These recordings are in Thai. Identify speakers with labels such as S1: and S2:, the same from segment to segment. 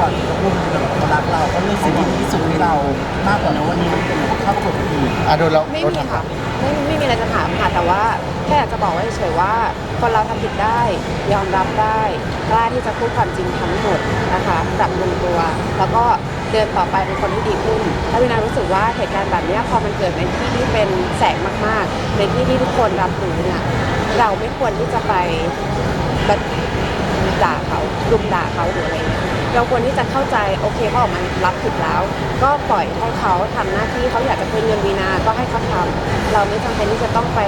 S1: ก่อนที่จะพูดคือแบบเขารักเราเขาเลือกสิ่งที่ดีที่สุดให้เรามากกว่านะวันนี้มันเป็นครอบครัวที่ดี
S2: อะโดนเรา
S3: ไม่
S2: โดน
S3: มี
S2: ทำ
S3: ค่ะไม่ไม่มีอะไรจะถามค่ะแต่ว่าแค่อยากจะบอกไว้เฉยๆว่า คนเราทำผิดได้ ยอมรับได้กล้าที่จะพูดความจริงทั้งหมดนะคะปรับปรุงตัว แล้วก็เดินต่อไปเป็นคนที่ดีขึ้นถ้าวินารู้สึกว่าเหตุการณ์แบบเนี้ยพอมันเกิดในที่ที่เป็นแสงมากๆ ในที่ที่ทุกคนรับรู้เนี่ยเราไม่ควรที่จะไปแบบด่าเขารุมด่าเขาหรืออะไรเงี้ย เราควรที่จะเข้าใจโอเคเขาออกมารับผิดแล้ว ก็ปล่อยให้เขาทำหน้าที่เขาอยากจะคืนเงินวีนาก็ให้เขาทำเราไม่จำเป็นที่จะต้องไป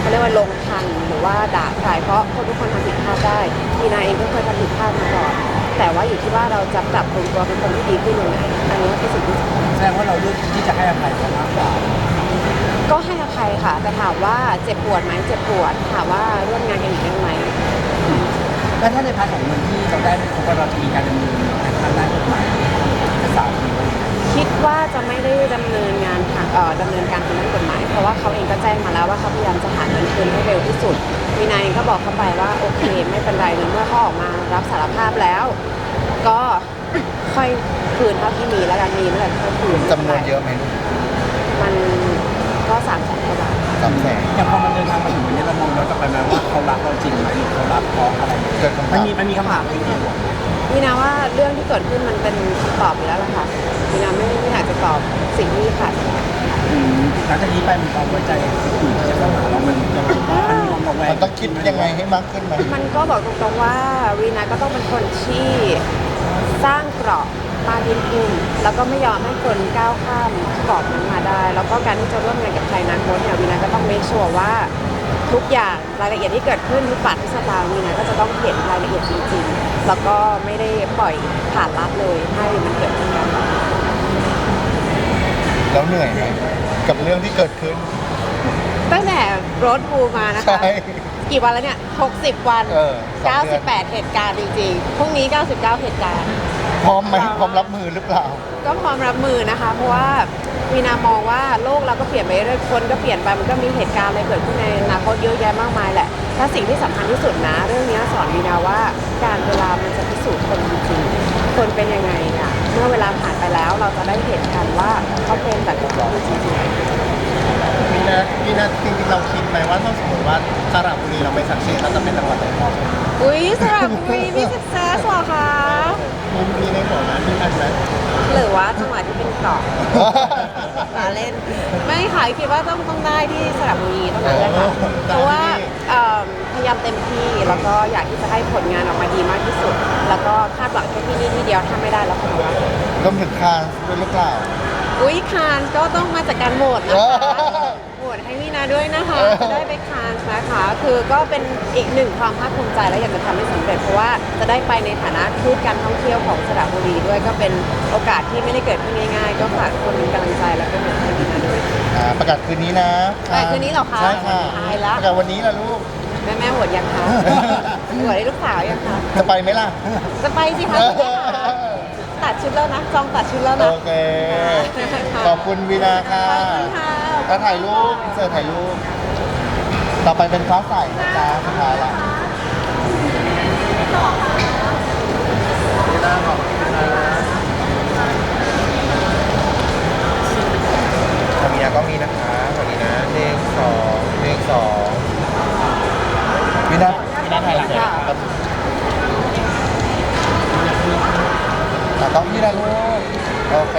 S3: เขาเรียกว่าลงทันหรือว่าด่าใครเพราะคนทุกคนทำผิดพลาดได้วีนาเองก็เคยทำผิดพลาดมาก่อนแต่ว่าอยู่ที่ว่าเราจะปรับปรุงตัวเป็นคนที่ดีขึ้นยังไงอันนี้คือสิ่งที่สำคัญ
S1: แสดงว่าเราเลือกที่จะให้อภัยเขามากกว่า
S3: ก็ให้อภัยค่ะแต่ถามว่าเจ็บปวดไหมเจ็บปวดถามว่าร่วมงานกันอีกได้ไหม
S1: แล้วถ้าในพาร์ทของเงินที่เราได้ไม่ครบเราจะมีการดำเนินทางด้านกฎหมายเอกสารหรือว่า
S3: คิดว่าจะไม่ได้ดำเนินงานทางเอ่อดำเนินการทางด้านกฎหมาย เพราะว่าเขาเองก็แจ้งมาแล้วว่าเขาพยายามจะหาเงินคืนให้เร็วที่สุดมีนายเองก็บอกเขาไปว่าโอเค ไม่เป็นไรในเมื่อเขาออกมารับสารภาพแล้ว ก็ค่อยคืนเท่าที่มีแล้วกันมีเมื่อไหร่ก็ค่อยคืน
S2: จำนวนเยอะไหมลูก
S3: มันก็สามแสนกว่าบาท
S2: สามแสน
S1: อย่างพอมันเดินทางมาถึงวันนี้ มัน
S2: ถาม
S1: มีมันมีคำถามที่เกี่ยวกับ
S3: มีนาว่าเรื่องที่เกิดขึ้นมันเป็นคำตอบอยู่แล้วล่ะค่ะมีนาไม่ไม่อยากจะตอบสิ่งที่ขาด
S1: อืมหลังจากนี้ไปมีความไว้ใจคนอื่นที่จะเข้าหาเรามันเรามันมีความระแวง
S2: มันต้องคิดยังไงให้มากขึ้นไหม
S3: มันก็บอกตรงๆว่าวีนาก็ต้องเป็นคนที่สร้างเกราะมากยิ่งขึ้นแล้วก็ไม่ยอมให้คนก้าวข้ามกรอบนั้นมาได้ แล้วก็การที่จะร่วมงานกับใครนั้นคนเนี่ยวีนาก็ต้องเมคชัวร์ว่าทุกอย่างรายละเอียดที่เกิดขึ้นทุกบาททุกสตางค์วีนาก็จะต้องเห็นรายละเอียดจริงๆ แล้วก็ไม่ได้ปล่อยผ่านลัดเลยให้มันเกิดขึ้นกัน
S2: แล้วเหนื่อยไหมกับเรื่องที่เกิดขึ้น
S3: ตั้งแต่รถบูมานะคะ
S2: ใช่
S3: กี่วันแล้วเนี่ย 60 วัน
S2: เออสองเดือน
S3: 98 เหตุการณ์จริงๆ พรุ่งนี้ 99 เหตุการณ์
S2: พร้อมไหมพร้อมรับมือหรือเปล่า
S3: ก็พร้อมรับมือนะคะ เพราะว่าวีนามองว่าโลกเราก็เปลี่ยนไปเรื่อยคนก็เปลี่ยนไปมันก็มีเหตุการณ์อะไรเกิดขึ้นในอนาคตเยอะแยะมากมายแหละถ้าสิ่งที่สำคัญที่สุดนะ เรื่องนี้สอนวีนาว่าการเวลามันจะพิสูจน์คนจริงๆคนเป็นยังไงเนี่ยเมื่อเวลาผ่านไปแล้วเราจะได้เห็นกันว่าเขาเป็นแบบที่เขาพูดจริงๆ
S4: มี นะมีนะจริงๆเราคิดไหมว่าถ้าสมมติว่าสระบุรีเราไม่สักเซสเราจะเป็นจังหวัดไหนต่อ
S3: อุ้ยสระบุรีมีสักเซสเหรอคะ
S4: มีมีในหัวนะที่อันไหม
S3: หรือว่าจังหวัดที่เป็นเกาะลาเล่น ไม่ค่ะคิดว่าต้องต้องได้ที่สระบุรีเท่านั้นแหละค่ะเพราะว่าเอิ่มพยายามเต็มที่แล้วก็อยากที่จะให้ผลงานออกมาดีมากที่สุด แล้วก็คาดหวังแค่ที่นี่ที่เดียวถ้าไม่ได้แล้วคนว่า
S2: รวมถึงคานด้วยหรือเปล่า
S3: อุ้ยคานก็ต้องมาจากการโหวตนะคะโหว ตให้วินาด้วยนะคะ
S2: เออ
S3: จะได้ไปคานนะคะ คือก็เป็นอีกหนึ่งความภาคภูมิใจและอยากจะทำให้สำเร็จเพราะว่าจะได้ไปในฐานะทูตการท่องเที่ยวของสระบุรีด้วยก็เป็นโอกาสที่ไม่ได้เกิดขึ้นง่ายๆ ก็ฝากคนเป็นกำลังใจแล้วก็โหวตให้วินาด้วย
S2: อ่าประกาศคืนนี้นะ
S3: ประกาศคืนนี้เหรอคะ
S2: ใช่ค่ะ
S3: ตายละ
S2: ประกาศวันนี้ละลูก
S3: แม่แม่โหวตยังคะ โหวตให้ลูกสาวยังคะ
S2: จะไปไหมล่ะ
S3: จะไปสิคะคุณแม่คะตัดชุดแล้วนะจองตัดชุดแล้วนะ
S2: โอเค ขอบคุณวีนาค่ะ
S3: ขอบคุณค่ะ
S2: ก็ถ่ายรูปเสิร์ถ่ายรูป ต่อไปเป็นฟ้าใสนะจ๊ะสุดท้ายละ
S4: ที่หน้าของที่หน้า
S2: ทามีนาก็มีนะคะสวัสดีนะหนึ่งสองหนึ่งสองวีนาวีนาถ่ายหลัง
S3: ค่ะ
S2: ต้องพี่นะลูกโอเค